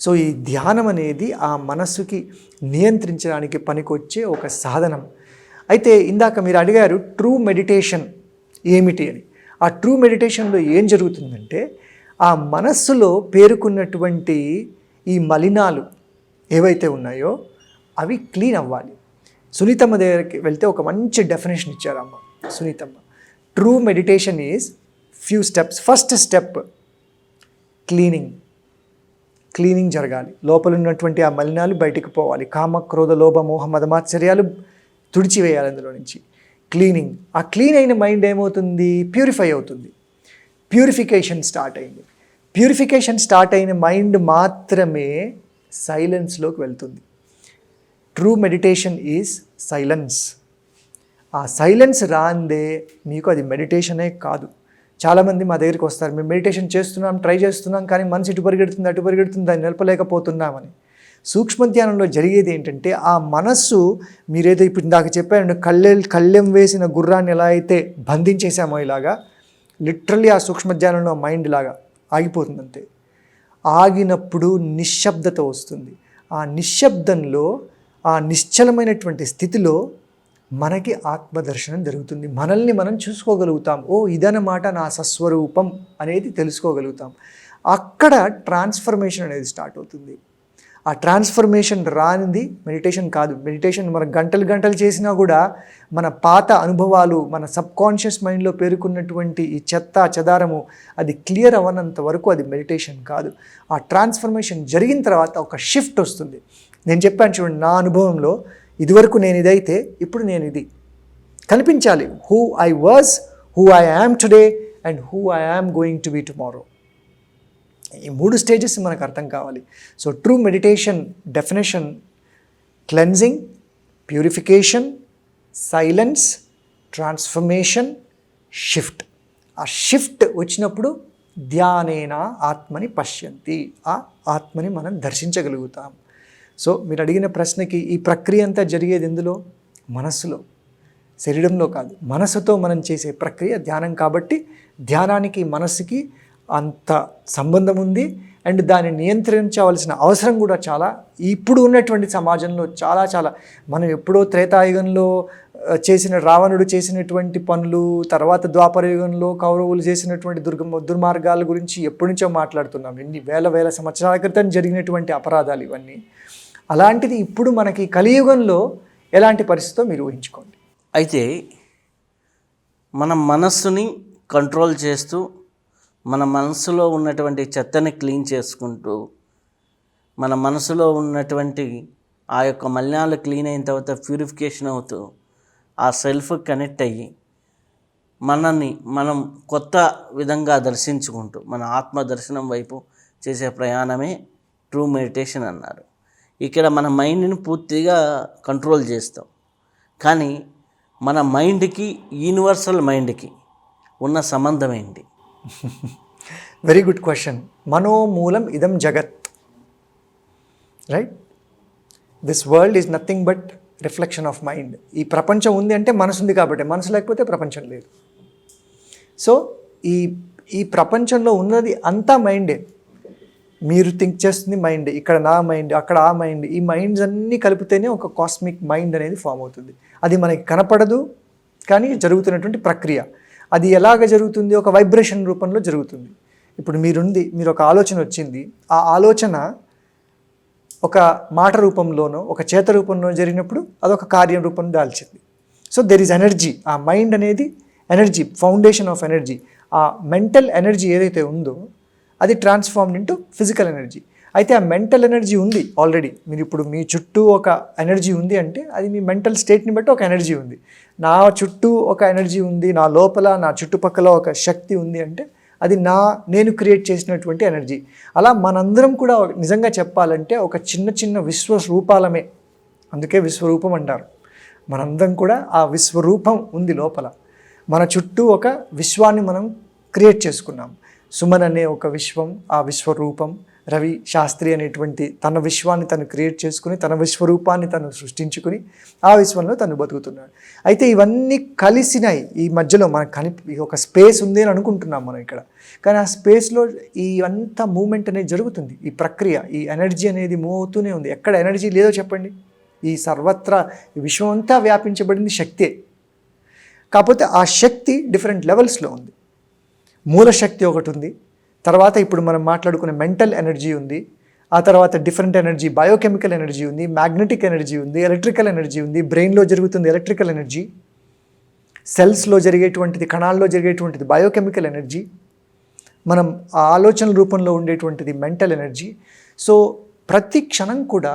So ఈ ధ్యానం అనేది ఆ మనస్సుకి నియంత్రించడానికి పనికొచ్చే ఒక సాధనం. అయితే ఇందాక మీరు అడిగారు ట్రూ మెడిటేషన్ ఏమిటి అని. ఆ ట్రూ మెడిటేషన్లో ఏం జరుగుతుందంటే ఆ మనస్సులో పేరుకున్నటువంటి ఈ మలినాలు ఏవైతే ఉన్నాయో అవి క్లీన్ అవ్వాలి. సునీతమ్మ దగ్గరికి వెళ్తే ఒక మంచి డెఫినేషన్ ఇచ్చారమ్మ సునీతమ్మ. True meditation is few steps. First step cleaning. Cleaning జరగాలి. లోపల ఉన్నటువంటి ఆ మలినాలు బయటికి పోవాలి. కామ క్రోధ లోభ మోహ మదమాచర్యాలు తుడిచివేయాలి అందులో నుంచి. క్లీనింగ్. ఆ క్లీన్ అయిన మైండ్ ఏమవుతుంది? ప్యూరిఫై అవుతుంది. ప్యూరిఫికేషన్ స్టార్ట్ అయింది. ప్యూరిఫికేషన్ స్టార్ట్ అయిన మైండ్ మాత్రమే సైలెన్స్లోకి వెళ్తుంది. True meditation is silence. ఆ సైలెన్స్ రాందే మీకు అది మెడిటేషనే కాదు. చాలామంది మా దగ్గరికి వస్తారు. మేము మెడిటేషన్ చేస్తున్నాం ట్రై చేస్తున్నాం కానీ మనసు ఇటు పరిగెడుతుంది అటు పరిగెడుతుంది దాన్ని నిలపలేకపోతున్నామని. సూక్ష్మ ధ్యానంలో జరిగేది ఏంటంటే ఆ మనస్సు మీరేదో ఇప్పుడు ఇందాక చెప్పారండి కళ్ళె కళ్ళెం వేసిన గుర్రాన్ని ఎలా అయితే బంధించేసామో ఇలాగా లిటరల్లీ ఆ సూక్ష్మ ధ్యానంలో మైండ్ లాగా ఆగిపోతుంది అంతే. ఆగినప్పుడు నిశ్శబ్దత వస్తుంది. ఆ నిశ్శబ్దంలో ఆ నిశ్చలమైనటువంటి స్థితిలో మనకి ఆత్మదర్శనం జరుగుతుంది. మనల్ని మనం చూసుకోగలుగుతాం. ఓ ఇదనమాట నా సస్వరూపం అనేది తెలుసుకోగలుగుతాం. అక్కడ ట్రాన్స్ఫర్మేషన్ అనేది స్టార్ట్ అవుతుంది. ఆ ట్రాన్స్ఫర్మేషన్ రానిది మెడిటేషన్ కాదు. మెడిటేషన్ మన గంటలు గంటలు చేసినా కూడా మన పాత అనుభవాలు మన సబ్ కాన్షియస్ మైండ్లో పేరుకున్నటువంటి ఈ చెత్త చెదారము అది క్లియర్ అవ్వనంత వరకు అది మెడిటేషన్ కాదు. ఆ ట్రాన్స్ఫర్మేషన్ జరిగిన తర్వాత ఒక షిఫ్ట్ వస్తుంది. నేను చెప్పాను చూడండి నా అనుభవంలో ఇదివరకు నేను ఇదైతే ఇప్పుడు నేను ఇది. కనిపించాలి who I was who I am today and who I am going to be tomorrow ఈ మూడు స్టేజెస్ మనకు అర్థం కావాలి. So true meditation definition cleansing purification silence transformation shift ఆ షిఫ్ట్ వచ్చినప్పుడు ధ్యానేన ఆత్మని పశ్యంతి. ఆ ఆత్మని మనం దర్శించగలుగుతాం. సో మీరు అడిగిన ప్రశ్నకి ఈ ప్రక్రియ అంతా జరిగేది ఎందులో? మనస్సులో. శరీరంలో కాదు. మనసుతో మనం చేసే ప్రక్రియ ధ్యానం కాబట్టి ధ్యానానికి మనస్సుకి అంత సంబంధం ఉంది. అండ్ దాన్ని నియంత్రించవలసిన అవసరం కూడా చాలా. ఇప్పుడు ఉన్నటువంటి సమాజంలో చాలా చాలా. మనం ఎప్పుడో త్రేతాయుగంలో చేసిన రావణుడు చేసినటువంటి పనులు తర్వాత ద్వాపర యుగంలో కౌరవులు చేసినటువంటి దుర్గ దుర్మార్గాల గురించి ఎప్పటి నుంచో మాట్లాడుతున్నాం. ఎన్ని వేల వేల సంవత్సరాల క్రితం జరిగినటువంటి అపరాధాలు ఇవన్నీ. అలాంటిది ఇప్పుడు మనకి కలియుగంలో ఎలాంటి పరిస్థితో మీరు ఊహించుకోండి? అయితే మన మనస్సుని కంట్రోల్ చేస్తూ మన మనసులో ఉన్నటువంటి చెత్తని క్లీన్ చేసుకుంటూ మన మనసులో ఉన్నటువంటి ఆ యొక్క మలినాలు క్లీన్ అయిన తర్వాత ప్యూరిఫికేషన్ అవుతూ ఆ సెల్ఫ్ కనెక్ట్ అయ్యి మనల్ని మనం కొత్త విధంగా దర్శించుకుంటూ మన ఆత్మ దర్శనం వైపు చేసే ప్రయాణమే ట్రూ మెడిటేషన్ అన్నారు. ఇక్కడ మన మైండ్ని పూర్తిగా కంట్రోల్ చేస్తాం. కానీ మన మైండ్కి యూనివర్సల్ మైండ్కి ఉన్న సంబంధం ఏంటి? వెరీ గుడ్ క్వశ్చన్ మనోమూలం ఇదం జగత్. Right this world is nothing but reflection of mind ఈ ప్రపంచం ఉంది అంటే మనసు ఉంది కాబట్టి మనసు లేకపోతే ప్రపంచం లేదు. సో ఈ ఈ ప్రపంచంలో ఉన్నది అంతా మైండే. మీరు థింక్ చేస్తుంది మైండ్ ఇక్కడ నా మైండ్ అక్కడ ఆ మైండ్ ఈ మైండ్స్ అన్నీ కలిపితేనే ఒక కాస్మిక్ మైండ్ అనేది ఫామ్ అవుతుంది. అది మనకి కనపడదు కానీ జరుగుతున్నటువంటి ప్రక్రియ. అది ఎలాగ జరుగుతుంది? ఒక వైబ్రేషన్ రూపంలో జరుగుతుంది. ఇప్పుడు మీరుంది మీరు ఒక ఆలోచన వచ్చింది. ఆ ఆలోచన ఒక మాట రూపంలోనో ఒక చేత రూపంలో జరిగినప్పుడు అదొక కార్యం రూపం దాల్చింది. సో దెర్ ఈజ్ ఎనర్జీ ఆ మైండ్ అనేది ఎనర్జీ ఫౌండేషన్ ఆఫ్ ఎనర్జీ ఆ మెంటల్ ఎనర్జీ ఏదైతే ఉందో అది ట్రాన్స్ఫార్మ్డ్ ఇంటూ ఫిజికల్ ఎనర్జీ అయితే ఆ మెంటల్ ఎనర్జీ ఉంది ఆల్రెడీ మీరు ఇప్పుడు మీ చుట్టూ ఒక ఎనర్జీ ఉంది అంటే అది మీ మెంటల్ స్టేట్ని బట్టి ఒక ఎనర్జీ ఉంది. నా చుట్టూ ఒక ఎనర్జీ ఉంది నా లోపల నా చుట్టుపక్కల ఒక శక్తి ఉంది అంటే అది నా నేను క్రియేట్ చేసినటువంటి ఎనర్జీ అలా మనందరం కూడా నిజంగా చెప్పాలంటే ఒక చిన్న చిన్న విశ్వరూపాలమే. అందుకే విశ్వరూపం అంటారు. మనందరం కూడా ఆ విశ్వరూపం ఉంది లోపల. మన చుట్టూ ఒక విశ్వాన్ని మనం క్రియేట్ చేసుకున్నాం. సుమన్ అనే ఒక విశ్వం ఆ విశ్వరూపం రవి శాస్త్రి అనేటువంటి తన విశ్వాన్ని తను క్రియేట్ చేసుకుని తన విశ్వరూపాన్ని తను సృష్టించుకుని ఆ విశ్వంలో తను బతుకుతున్నాడు. అయితే ఇవన్నీ కలిసినాయి ఈ మధ్యలో మనకు కని ఒక స్పేస్ ఉంది అని అనుకుంటున్నాం మనం ఇక్కడ. కానీ ఆ స్పేస్లో ఈ అంత మూమెంట్ అనేది జరుగుతుంది. ఈ ప్రక్రియ ఈ ఎనర్జీ అనేది మూవ్ అవుతూనే ఉంది. ఎక్కడ ఎనర్జీ లేదో చెప్పండి. ఈ సర్వత్రా ఈ విశ్వం అంతా వ్యాపించబడింది శక్తే. కాకపోతే ఆ శక్తి డిఫరెంట్ లెవెల్స్లో ఉంది. మూలశక్తి ఒకటి ఉంది తర్వాత ఇప్పుడు మనం మాట్లాడుకునే మెంటల్ ఎనర్జీ ఉంది. ఆ తర్వాత డిఫరెంట్ ఎనర్జీ బయోకెమికల్ ఎనర్జీ ఉంది మ్యాగ్నెటిక్ ఎనర్జీ ఉంది ఎలక్ట్రికల్ ఎనర్జీ ఉంది బ్రెయిన్లో జరుగుతుంది ఎలక్ట్రికల్ ఎనర్జీ. సెల్స్లో జరిగేటువంటిది కణాల్లో జరిగేటువంటిది బయోకెమికల్ ఎనర్జీ. మనం ఆ ఆలోచనల రూపంలో ఉండేటువంటిది మెంటల్ ఎనర్జీ. సో ప్రతి క్షణం కూడా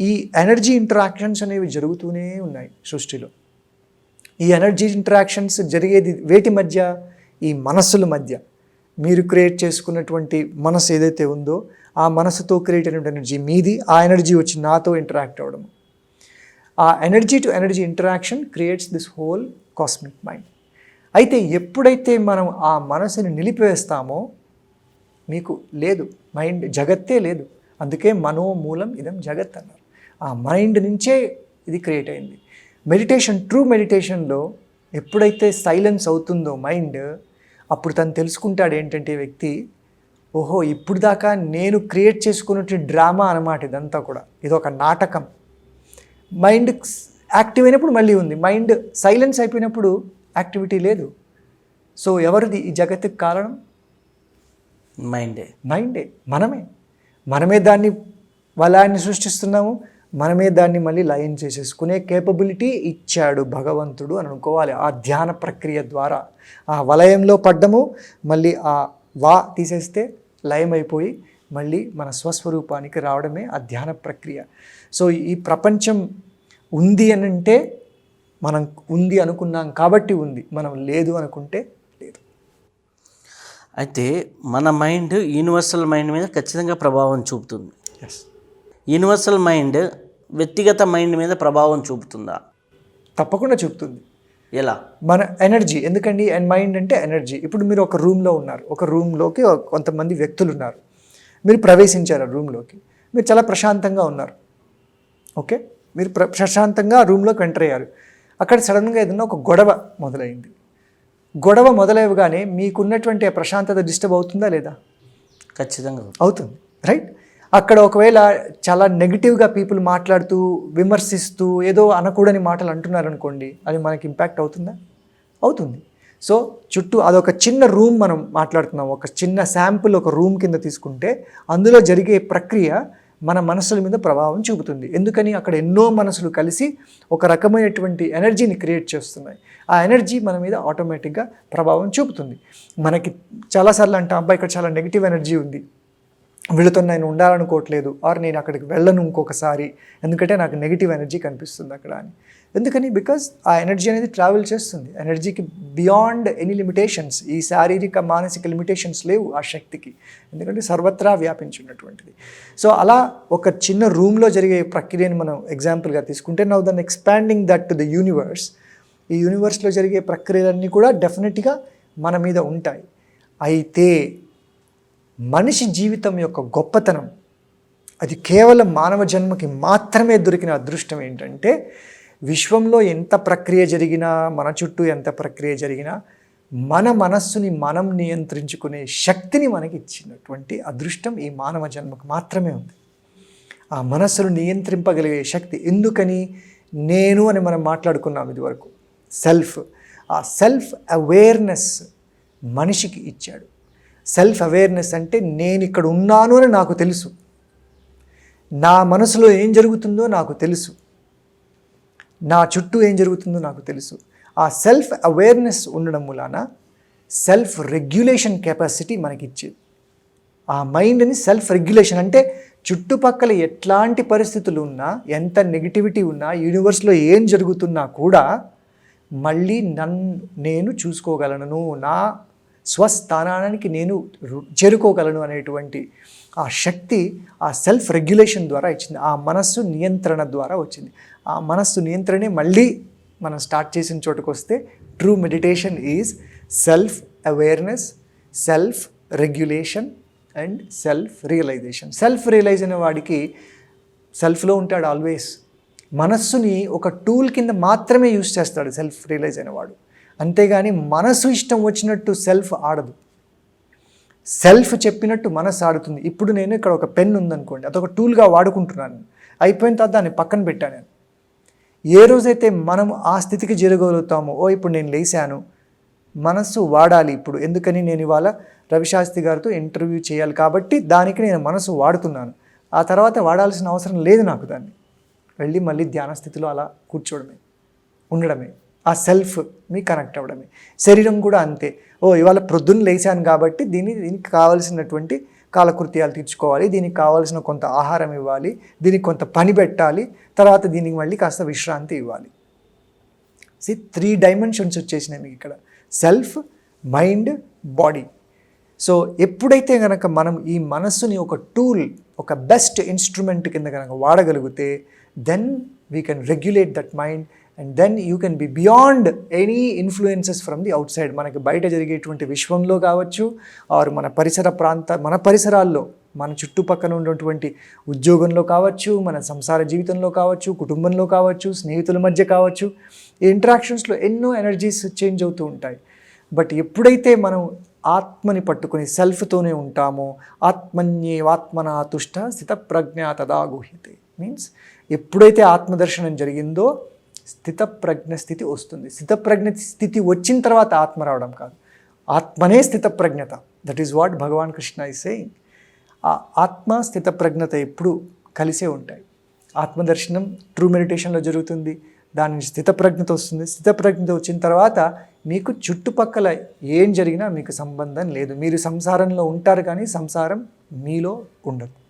ఈ ఎనర్జీ ఇంటరాక్షన్స్ అనేవి జరుగుతూనే ఉన్నాయి సృష్టిలో. ఈ ఎనర్జీ ఇంటరాక్షన్స్ జరిగేది వేటి మధ్య? ఈ మనస్సుల మధ్య మీరు క్రియేట్ చేసుకున్నటువంటి మనసు ఏదైతే ఉందో ఆ మనసుతో క్రియేట్ అయినటువంటి ఎనర్జీ మీది ఆ ఎనర్జీ వచ్చి నాతో ఇంటరాక్ట్ అవ్వడం ఆ energy to energy interaction creates this whole cosmic mind. అయితే ఎప్పుడైతే మనం ఆ మనసుని నిలిపివేస్తామో మీకు లేదు మైండ్ జగత్తే లేదు. అందుకే మనోమూలం ఇదం జగత్ అన్నారు. ఆ మైండ్ నుంచే ఇది క్రియేట్ అయింది. మెడిటేషన్ ట్రూ మెడిటేషన్లో ఎప్పుడైతే సైలెన్స్ అవుతుందో మైండ్ అప్పుడు తను తెలుసుకుంటాడు ఏంటంటే వ్యక్తి ఓహో ఇప్పుడు దాకా నేను క్రియేట్ చేసుకున్నట్టు డ్రామా అనమాట ఇదంతా కూడా. ఇది ఒక నాటకం. మైండ్ యాక్టివ్ అయినప్పుడు మళ్ళీ ఉంది. మైండ్ సైలెన్స్ అయిపోయినప్పుడు యాక్టివిటీ లేదు. సో ఎవరిది? ఈ జగత్తుకి కారణం? మైండే. మైండే. మనమే. మనమే దాన్ని వలయాన్ని సృష్టిస్తున్నాము. మనమే దాన్ని మళ్ళీ లయం చేసేసుకునే కేపబిలిటీ ఇచ్చాడు భగవంతుడు అని అనుకోవాలి. ఆ ధ్యాన ప్రక్రియ ద్వారా ఆ వలయంలో పడ్డము మళ్ళీ ఆ వా తీసేస్తే లయం అయిపోయి మళ్ళీ మన స్వస్వరూపానికి రావడమే ఆ ధ్యాన ప్రక్రియ. సో ఈ ప్రపంచం ఉంది అని అంటే మనం ఉంది అనుకున్నాం కాబట్టి ఉంది. మనం లేదు అనుకుంటే లేదు. అయితే మన మైండ్ యూనివర్సల్ మైండ్ మీద ఖచ్చితంగా ప్రభావం చూపుతుంది. ఎస్ యూనివర్సల్ మైండ్ వ్యక్తిగత మైండ్ మీద ప్రభావం చూపుతుందా? తప్పకుండా చెప్తుంది. ఎలా? మన ఎనర్జీ ఎందుకండి? అండ్ మైండ్ అంటే ఎనర్జీ. ఇప్పుడు మీరు ఒక రూమ్లో ఉన్నారు. ఒక రూమ్లోకి కొంతమంది వ్యక్తులు ఉన్నారు. మీరు ప్రవేశించారు ఆ రూమ్లోకి. మీరు చాలా ప్రశాంతంగా ఉన్నారు. ఓకే? మీరు ప్ర ప్రశాంతంగా రూమ్లోకి ఎంటర్ అయ్యారు. అక్కడ సడన్గా ఏదైనా ఒక గొడవ మొదలైంది. గొడవ మొదలవగానే మీకున్నటువంటి ప్రశాంతత డిస్టర్బ్ అవుతుందా లేదా? ఖచ్చితంగా అవుతుంది. రైట్? అక్కడ ఒకవేళ చాలా నెగిటివ్గా పీపుల్ మాట్లాడుతూ విమర్శిస్తూ ఏదో అనకూడని మాటలు అంటున్నారు అనుకోండి అది మనకి ఇంపాక్ట్ అవుతుందా? అవుతుంది. సో చుట్టూ అదొక చిన్న రూమ్ మనం మాట్లాడుతున్నాం. ఒక చిన్న శాంపుల్ ఒక రూమ్ కింద తీసుకుంటే అందులో జరిగే ప్రక్రియ మన మనసుల మీద ప్రభావం చూపుతుంది. ఎందుకని? అక్కడ ఎన్నో మనసులు కలిసి ఒక రకమైనటువంటి ఎనర్జీని క్రియేట్ చేస్తున్నాయి. ఆ ఎనర్జీ మన మీద ఆటోమేటిక్గా ప్రభావం చూపుతుంది. మనకి చాలాసార్లు అంటాం అబ్బాయి ఇక్కడ చాలా నెగిటివ్ ఎనర్జీ ఉంది. వీళ్ళతో నేను ఉండాలనుకోవట్లేదు ఆర్ నేను అక్కడికి వెళ్ళను ఇంకొకసారి ఎందుకంటే నాకు నెగిటివ్ ఎనర్జీ కనిపిస్తుంది అక్కడ అని. ఎందుకని? బికాజ్ ఆ ఎనర్జీ అనేది ట్రావెల్ చేస్తుంది. ఎనర్జీకి బియాండ్ ఎనీ లిమిటేషన్స్ ఈ శారీరక మానసిక లిమిటేషన్స్ లేవు ఆ శక్తికి. ఎందుకంటే సర్వత్రా వ్యాపించున్నటువంటిది. సో అలా ఒక చిన్న రూమ్లో జరిగే ప్రక్రియని మనం ఎగ్జాంపుల్గా తీసుకుంటే now then expanding that to the universe ఈ యూనివర్స్లో జరిగే ప్రక్రియలన్నీ కూడా డెఫినెట్గా మన మీద ఉంటాయి. అయితే మనిషి జీవితం యొక్క గొప్పతనం అది కేవలం మానవ జన్మకి మాత్రమే దొరికిన అదృష్టం ఏంటంటే విశ్వంలో ఎంత ప్రక్రియ జరిగినా మన చుట్టూ ఎంత ప్రక్రియ జరిగినా మన మనస్సుని మనం నియంత్రించుకునే శక్తిని మనకి ఇచ్చినటువంటి అదృష్టం ఈ మానవ జన్మకు మాత్రమే ఉంది. ఆ మనస్సును నియంత్రింపగలిగే శక్తి ఎందుకని నేను అని మనం మాట్లాడుకున్నాం ఇదివరకు. సెల్ఫ్. ఆ సెల్ఫ్ అవేర్నెస్ మనిషికి ఇచ్చాడు. సెల్ఫ్ అవేర్నెస్ అంటే నేను ఇక్కడ ఉన్నాను అని నాకు తెలుసు. నా మనసులో ఏం జరుగుతుందో నాకు తెలుసు. నా చుట్టూ ఏం జరుగుతుందో నాకు తెలుసు. ఆ సెల్ఫ్ అవేర్నెస్ ఉండడం మూలాన సెల్ఫ్ రెగ్యులేషన్ కెపాసిటీ మనకి ఇచ్చేది ఆ మైండ్ని సెల్ఫ్ రెగ్యులేషన్ అంటే చుట్టుపక్కల ఎట్లాంటి పరిస్థితులు ఉన్నా ఎంత నెగిటివిటీ ఉన్నా యూనివర్స్లో ఏం జరుగుతున్నా కూడా మళ్ళీ నన్ను నేను చూసుకోగలను. నా స్వస్థానానికి నేను చేరుకోగలను అనేటువంటి ఆ శక్తి ఆ సెల్ఫ్ రెగ్యులేషన్ ద్వారా ఇచ్చింది. ఆ మనస్సు నియంత్రణ ద్వారా వచ్చింది. ఆ మనస్సు నియంత్రణే మళ్ళీ మనం స్టార్ట్ చేసిన చోటుకు వస్తే true meditation is self awareness self regulation and self realization. Self realize అయిన వాడికి సెల్ఫ్లో ఉంటాడు ఆల్వేస్. మనస్సుని ఒక టూల్ కింద మాత్రమే యూజ్ చేస్తాడు సెల్ఫ్ రియలైజ్ అయిన వాడు. అంతేగాని మనసు ఇష్టం వచ్చినట్టు సెల్ఫ్ ఆడదు. సెల్ఫ్ చెప్పినట్టు మనసు ఆడుతుంది. ఇప్పుడు నేను ఇక్కడ ఒక పెన్ ఉందనుకోండి అదొక టూల్గా వాడుకుంటున్నాను. అయిపోయిన తర్వాత దాన్ని పక్కన పెట్టాను నేను. ఏ రోజైతే మనం ఆ స్థితికి జరగగలుగుతామో ఓ ఇప్పుడు నేను లేచాను మనస్సు వాడాలి ఇప్పుడు. ఎందుకని నేను ఇవాళ రవిశాస్త్రి గారితో ఇంటర్వ్యూ చేయాలి కాబట్టి దానికి నేను మనసు వాడుతున్నాను. ఆ తర్వాత వాడాల్సిన అవసరం లేదు నాకు దాన్ని. వెళ్ళి మళ్ళీ ధ్యాన స్థితిలో అలా కూర్చోవడమే ఉండడమే. ఆ సెల్ఫ్ మీ కనెక్ట్ అవ్వడమే. శరీరం కూడా అంతే. ఓ ఇవాళ ప్రొద్దున్న లేచాను కాబట్టి దీన్ని దీనికి కావలసినటువంటి కాలకృత్యాలు తీర్చుకోవాలి. దీనికి కావాల్సిన కొంత ఆహారం ఇవ్వాలి. దీనికి కొంత పని పెట్టాలి. తర్వాత దీనికి మళ్ళీ కాస్త విశ్రాంతి ఇవ్వాలి. సి త్రీ డైమెన్షన్స్ వచ్చేసినాయి మీకు ఇక్కడ. సెల్ఫ్ మైండ్ బాడీ సో ఎప్పుడైతే కనుక మనం ఈ మనస్సుని ఒక టూల్ ఒక బెస్ట్ ఇన్స్ట్రుమెంట్ కింద కనుక వాడగలిగితే then we can regulate that mind and then you can be beyond any influences from the outside మనకి బయట జరిగేటువంటి విశ్వంలో కావచ్చు ఆర్ మన పరిసర ప్రాంత మన పరిసరాల్లో మన చుట్టుపక్కల ఉన్నటువంటి ఉద్యోగంలో కావచ్చు మన సంసార జీవితంలో కావచ్చు కుటుంబంలో కావచ్చు స్నేహితుల మధ్య కావచ్చు ఈ ఇంటరాక్షన్స్లో ఎన్నో ఎనర్జీస్ చేంజ్ అవుతూ ఉంటాయి. బట్ ఎప్పుడైతే మనం ఆత్మని పట్టుకుని సెల్ఫ్తోనే ఉంటామో ఆత్మన్యేవాత్మనా తుష్ట స్థిత ప్రజ్ఞ తదా గుహ్యతే. మీన్స్ ఎప్పుడైతే ఆత్మదర్శనం జరిగిందో స్థితప్రజ్ఞ స్థితి వస్తుంది. స్థితప్రజ్ఞ స్థితి వచ్చిన తర్వాత ఆత్మ రావడం కాదు. ఆత్మనే స్థితప్రజ్ఞత. That is what Bhagavan Krishna is saying ఆ ఆత్మ స్థితప్రజ్ఞత ఎప్పుడు కలిసే ఉంటాయి. ఆత్మదర్శనం ట్రూ మెడిటేషన్లో జరుగుతుంది. దాని నుంచి స్థితప్రజ్ఞత వస్తుంది. స్థితప్రజ్ఞత వచ్చిన తర్వాత మీకు చుట్టుపక్కల ఏం జరిగినా మీకు సంబంధం లేదు. మీరు సంసారంలో ఉంటారు కానీ సంసారం మీలో ఉండదు.